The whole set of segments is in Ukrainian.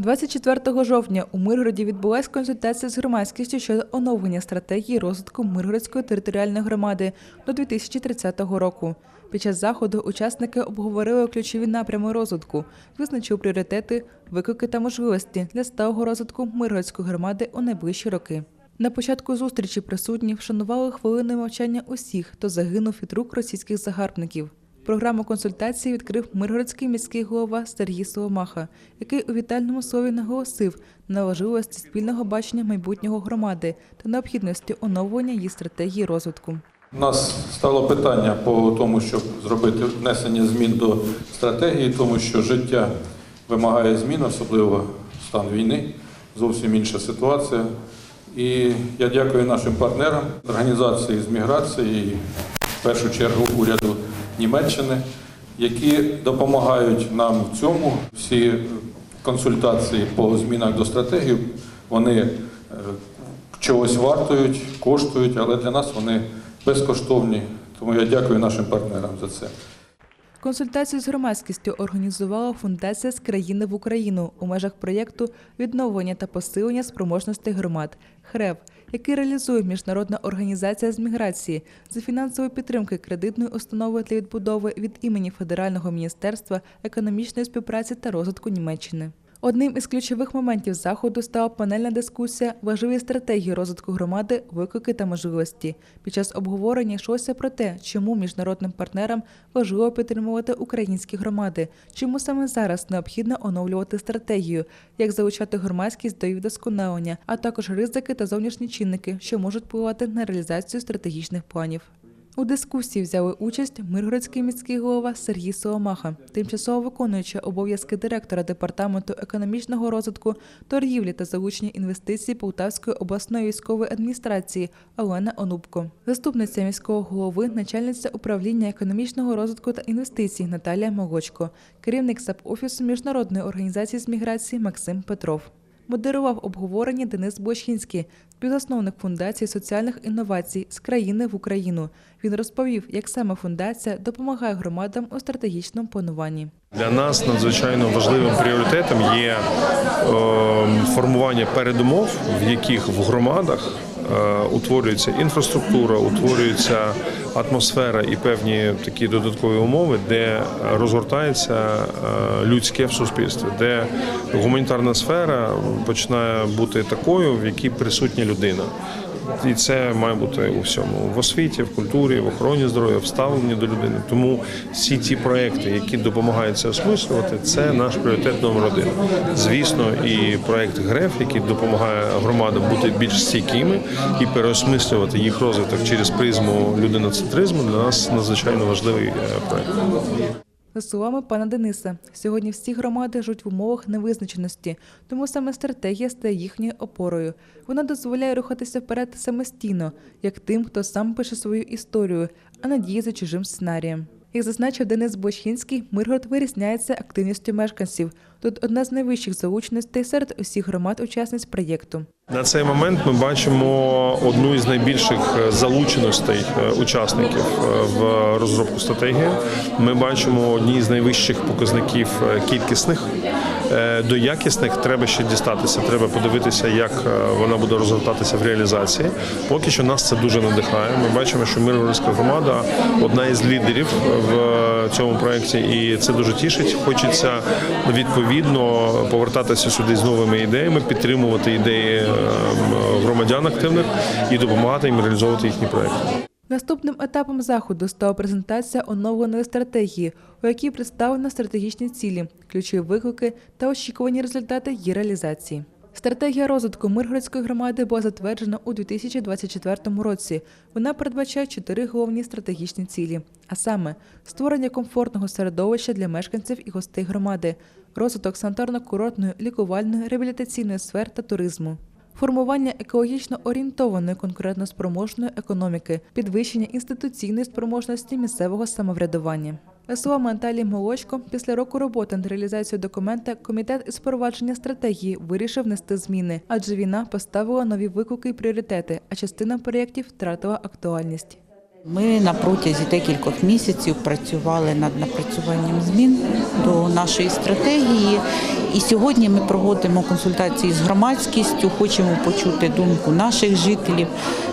24 жовтня у Миргороді відбулася консультація з громадськістю щодо оновлення стратегії розвитку Миргородської територіальної громади до 2030 року. Під час заходу учасники обговорили ключові напрями розвитку, визначили пріоритети, виклики та можливості для сталого розвитку Миргородської громади у найближчі роки. На початку зустрічі присутні вшанували хвилиною мовчання усіх, хто загинув від рук російських загарбників. Програму консультації відкрив Миргородський міський голова Сергій Соломаха, який у вітальному слові наголосив на важливості спільного бачення майбутнього громади та необхідності оновлення її стратегії розвитку. У нас стало питання по тому, щоб зробити внесення змін до стратегії, тому що життя вимагає змін, особливо стан війни, зовсім інша ситуація. І я дякую нашим партнерам організації з міграції, в першу чергу уряду Німеччини, які допомагають нам в цьому. Всі консультації по змінах до стратегії вони е, чогось вартують, коштують, але для нас вони безкоштовні. Тому я дякую нашим партнерам за це. Консультацію з громадськістю організувала фундація з країни в Україну у межах проєкту відновлення та посилення спроможностей громад ХРЕВ, який реалізує міжнародна організація з міграції за фінансової підтримки кредитної установи для відбудови від імені Федерального міністерства економічної співпраці та розвитку Німеччини. Одним із ключових моментів заходу стала панельна дискусія важливі стратегії розвитку громади, виклики та можливості. Під час обговорення йшлося про те, чому міжнародним партнерам важливо підтримувати українські громади, чому саме зараз необхідно оновлювати стратегію, як залучати громадськість до її вдосконалення, а також ризики та зовнішні чинники, що можуть впливати на реалізацію стратегічних планів. У дискусії взяли участь Миргородський міський голова Сергій Соломаха, тимчасово виконуюча обов'язки директора департаменту економічного розвитку, торгівлі та залучення інвестицій Полтавської обласної військової адміністрації Олена Онубко, заступниця міського голови, начальниця управління економічного розвитку та інвестицій Наталія Молочко, керівник САП офісу міжнародної організації з міграції Максим Петров. Модерував обговорення Денис Блощинський, співзасновник фундації соціальних інновацій з країни в Україну. Він розповів, як саме фундація допомагає громадам у стратегічному плануванні. Для нас надзвичайно важливим пріоритетом є е, формування передумов, в яких в громадах утворюється інфраструктура, утворюється атмосфера і певні такі додаткові умови, де розгортається е, людське в суспільстві, де гуманітарна сфера починає бути такою, в якій присутня людина. І це має бути у всьому в освіті, в культурі, в охороні здоров'я, в ставленні до людини. Тому всі ті проекти, які допомагають це осмислювати, це наш пріоритет номер один. Звісно, і проект ГРЕФ, який допомагає громадам бути більш стійкими і переосмислювати їх розвиток через призму людиноцентризму, для нас надзвичайно важливий е, проект. За словами пана Дениса, сьогодні всі громади живуть в умовах невизначеності, тому саме стратегія стає їхньою опорою. Вона дозволяє рухатися вперед самостійно, як тим, хто сам пише свою історію, а не за чужим сценарієм. Як зазначив Денис Бочхінський, Миргород вирізняється активністю мешканців. Тут одна з найвищих залученостей серед усіх громад-учасниць проєкту. На цей момент ми бачимо одну із найбільших е, залученостей е, учасників е, в розробку стратегії. Ми бачимо одні з найвищих показників кількісних. До якісних треба ще дістатися. Треба подивитися, як вона буде розгортатися в реалізації. Поки що нас це дуже надихає. Ми бачимо, що Миргородська громада одна із лідерів в цьому проєкті, і це дуже тішить. Хочеться відповідно повертатися сюди з новими ідеями, підтримувати ідеї громадян активних і допомагати їм реалізовувати їхні проекти. Наступним етапом заходу стала презентація оновленої стратегії, у якій представлено стратегічні цілі, ключові виклики та очікувані результати її реалізації. Стратегія розвитку Миргородської громади була затверджена у 2024 році. Вона передбачає чотири головні стратегічні цілі: а саме створення комфортного середовища для мешканців і гостей громади, розвиток санаторно-курортної, лікувальної, реабілітаційної сфер та туризму. Формування екологічно орієнтованої конкурентноспроможної економіки, підвищення інституційної спроможності місцевого самоврядування. Словами Наталії Молочко, після року роботи над реалізацією документа комітет із впровадження стратегії вирішив внести зміни, адже війна поставила нові виклики і пріоритети, а частина проєктів втратила актуальність. Ми на протязі декількох місяців працювали над напрацюванням змін до нашої стратегії. І сьогодні ми проводимо консультації з громадськістю, хочемо почути думку наших жителів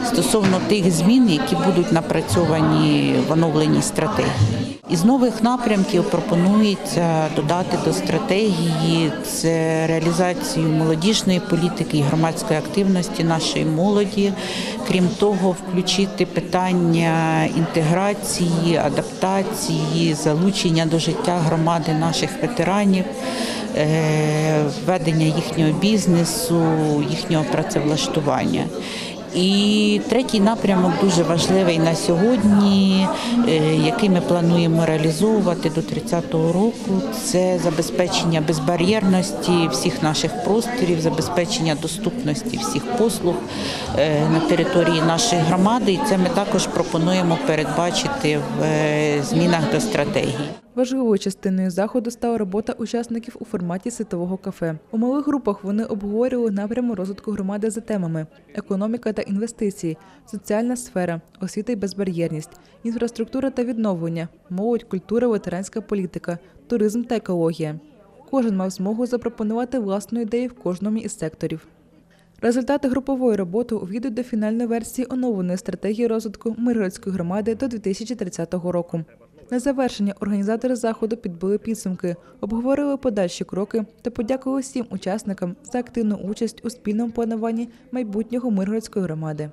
стосовно тих змін, які будуть напрацьовані в оновленій стратегії. Із нових напрямків пропонується додати до стратегії це реалізацію молодіжної політики і громадської активності нашої молоді. Крім того, включити питання інтеграції, адаптації, залучення до життя громади наших ветеранів, е, ведення їхнього бізнесу, їхнього працевлаштування. І третій напрямок дуже важливий на сьогодні, е, який ми плануємо реалізовувати до 30-го року. Це забезпечення безбар'єрності всіх наших просторів, забезпечення доступності всіх послуг е, на території нашої громади. І це ми також пропонуємо передбачити в е, змінах до стратегії. Важливою частиною заходу стала робота учасників у форматі ситового кафе. У малих групах вони обговорювали напряму розвитку громади за темами: економіка та інвестиції, соціальна сфера, освіта і безбар'єрність, інфраструктура та відновлення, молодь, культура, ветеранська політика, туризм та екологія. Кожен мав змогу запропонувати власну ідею в кожному із секторів. Результати групової роботи увійдуть до фінальної версії оновленої стратегії розвитку Миргородської громади до 2030 року. На завершення організатори заходу підбили підсумки, обговорили подальші кроки та подякували всім учасникам за активну участь у спільному плануванні майбутнього Миргородської громади.